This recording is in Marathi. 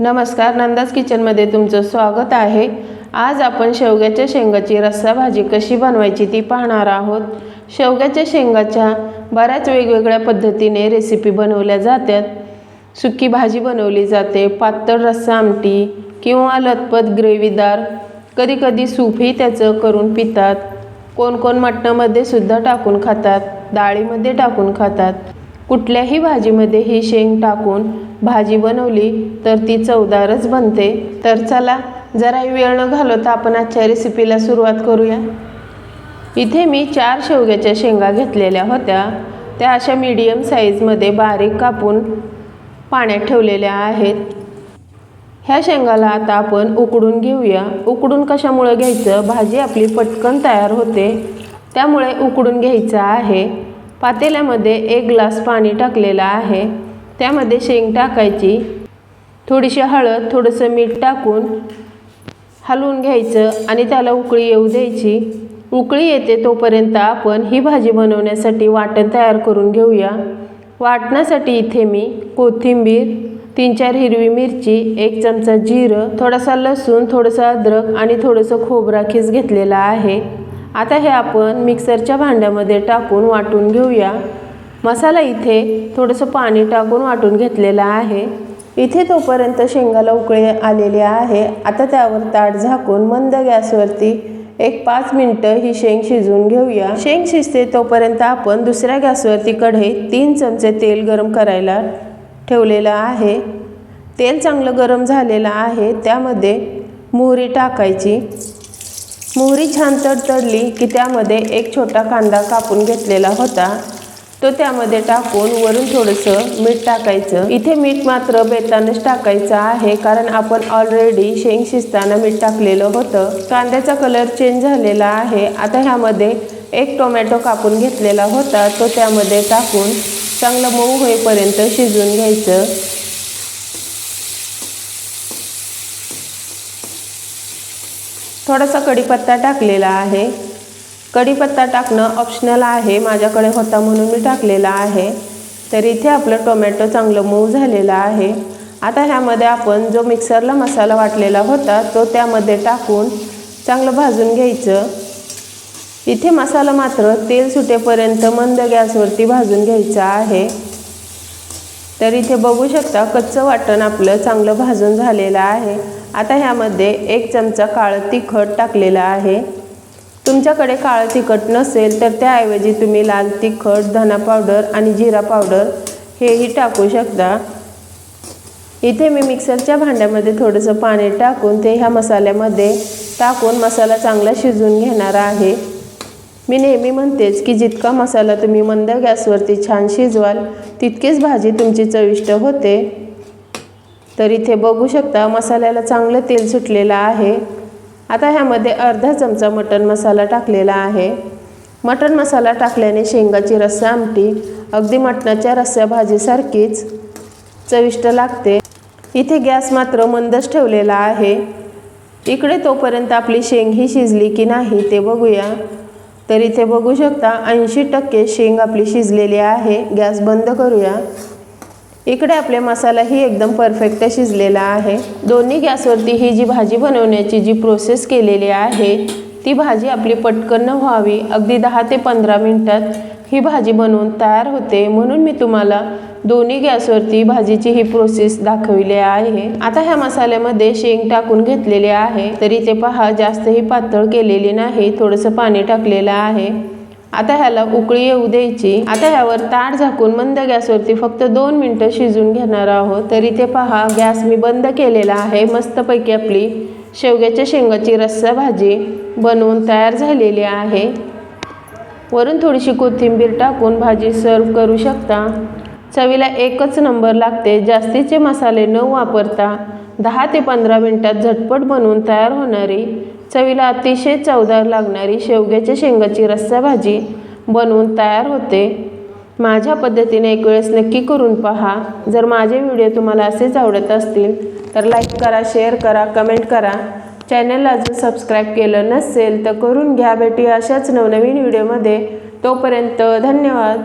नमस्कार नंदाज किचनमध्ये तुमचं स्वागत आहे. आज आपण शेवग्याच्या शेंगाची रस्सा भाजी कशी बनवायची ती पाहणार आहोत. शेवग्याच्या शेंगाच्या बऱ्याच वेगवेगळ्या पद्धतीने रेसिपी बनवल्या जातात. सुकी भाजी बनवली जाते पातळ रस्सा आमटी किंवा लतपत ग्रेव्हीदार कधीकधी सूपही त्याचं करून पितात. कोण कोण मटणामध्ये सुद्धा टाकून खातात डाळीमध्ये टाकून खातात. कुठल्याही भाजीमध्ये ही शेंग टाकून भाजी बनवली तर ती चवदारच बनते. तर चला जरा वेळ न घालवता आपण आजच्या रेसिपीला सुरुवात करूया. इथे मी चार शेवग्याच्या शेंगा घेतलेल्या होत्या. त्या अशा मीडियम साईजमध्ये बारीक कापून पाण्यात ठेवलेल्या आहेत. ह्या शेंगाला आता आपण उकडून घेऊया. उकडून कशामुळं घ्यायचं? भाजी आपली पटकन तयार होते. त्यामुळे उकडून घ्यायचं आहे. पातेल्यामध्ये एक ग्लास पाणी टाकलेलं आहे. त्यामध्ये शेंग टाकायची. थोडीशी हळद थोडंसं मीठ टाकून हलवून घ्यायचं आणि त्याला उकळी येऊ द्यायची. उकळी येते तोपर्यंत आपण ही भाजी बनवण्यासाठी वाटण तयार करून घेऊया. वाटण्यासाठी इथे मी कोथिंबीर तीन चार हिरवी मिरची एक चमचा जिरं थोडासा लसूण थोडंसं अद्रक आणि थोडंसं खोबरा खीस घेतलेला आहे. आता हे आपण मिक्सरच्या भांड्यामध्ये टाकून वाटून घेऊया. मसाला इथे थोडंसं पाणी टाकून वाटून घेतलेलं आहे. इथे तोपर्यंत शेंगाला उकळे आलेले आहे. आता त्यावर ताट झाकून मंद गॅसवरती एक पाच मिनटं ही शेंग शिजवून घेऊया. शेंग शिजते तोपर्यंत आपण दुसऱ्या गॅसवरती कढईत तीन चमचे तेल गरम करायला ठेवलेलं आहे. तेल चांगलं गरम झालेलं आहे. त्यामध्ये मोहरी टाकायची. मोहरी छान तडतडली की त्यामध्ये एक छोटा कांदा कापून घेतलेला होता. तो त्यामध्ये टाकून वरून थोडंसं मीठ टाकायचं. इथे मीठ मात्र बेतानच टाकायचं आहे कारण आपण ऑलरेडी शेंग शिजताना मीठ टाकलेलं होतं. कांद्याचा कलर चेंज झालेला आहे. आता ह्यामध्ये एक टोमॅटो कापून घेतलेला होता. तो त्यामध्ये टाकून चांगलं मऊ होईपर्यंत शिजून घ्यायचं. थोडासा कढीपत्ता टाकलेला आहे. कढीपत्ता टाकणं ऑप्शनल आहे माझ्याकडे होता म्हणून मी टाकलेला आहे. तर इथे आपलं टोमॅटो चांगलं मऊ झालेलं आहे. आता ह्यामध्ये आपण जो मिक्सरला मसाला वाटलेला होता तो त्यामध्ये टाकून चांगलं भाजून घ्यायचं. इथे मसाला मात्र तेल सुटेपर्यंत मंद गॅसवरती भाजून घ्यायचा आहे. तर इथे बघू शकता कच्चं वाटण आपलं चांगलं भाजून झालेलं आहे. आता ह्यामध्ये एक चमचा काळं तिखट टाकलेलं आहे. तुमच्याकडे काळं तिखट नसेल तर त्याऐवजी तुम्ही लाल तिखट धना पावडर आणि जिरा पावडर हेही टाकू शकता. इथे मी मिक्सरच्या भांड्यामध्ये थोडंसं पाणी टाकून ते ह्या मसाल्यामध्ये टाकून मसाला चांगला शिजवून घेणार आहे. मी नेहमी म्हणतेच की जितका मसाला तुम्ही मंद गॅसवरती छान शिजवाल तितकीच भाजी तुमची चविष्ट होते. तर इथे बघू शकता मसाल्याला चांगलं तेल सुटलेलं आहे. आता ह्यामध्ये अर्धा चमचा मटण मसाला टाकलेला आहे. मटण मसाला टाकल्याने शेंगाची रस्सा आमटी अगदी मटणाच्या रस्सा भाजीसारखीच चविष्ट लागते. इथे गॅस मात्र मंदच ठेवलेला आहे. इकडे तोपर्यंत आपली शेंग ही शिजली की नाही ते बघूया. तर इथे बघू शकता ऐंशी टक्के शेंग आपली शिजलेली आहे. गॅस बंद करूया. इकडे आपले मसालाही एकदम परफेक्ट शिजलेला आहे. दोन्ही गॅसवरती ही जी भाजी बनवण्याची जी प्रोसेस केलेली आहे ती भाजी आपली पटकन व्हावी. अगदी दहा ते पंधरा मिनटात ही भाजी बनवून तयार होते. म्हणून मी तुम्हाला दोन्ही गॅसवरती भाजीची ही प्रोसेस दाखविली आहे. आता ह्या मसाल्यामध्ये शेंग टाकून घेतलेले आहे. तरी ते पहा जास्तही पातळ केलेली नाही थोडंसं पाणी टाकलेलं आहे. आता ह्याला उकळी येऊ द्यायची. आता ह्यावर ताट झाकून मंद गॅसवरती फक्त दोन मिनटं शिजून घेणार आहोत. तरी ते पहा गॅस मी बंद केलेला आहे. मस्तपैकी आपली शेवग्याच्या शेंगाची रस्सा भाजी बनवून तयार झालेली आहे. वरून थोडीशी कोथिंबीर टाकून भाजी सर्व करू शकता. चवीला एकच नंबर लागते. जास्तीचे मसाले न वापरता दहा ते पंधरा मिनटात झटपट बनवून तयार होणारी चवीला अतिशय चवदार लागणारी शेवग्याच्या शेंगाची रस्सा भाजी बनवून तयार होते. माझ्या पद्धतीने एक वेळेस नक्की करून पहा. जर माझे व्हिडिओ तुम्हाला असेच आवडत असतील तर लाईक करा शेअर करा कमेंट करा. चॅनलला अजून सबस्क्राईब केलं नसेल तर करून घ्या. भेटी अशाच नवनवीन व्हिडिओमध्ये. तोपर्यंत धन्यवाद.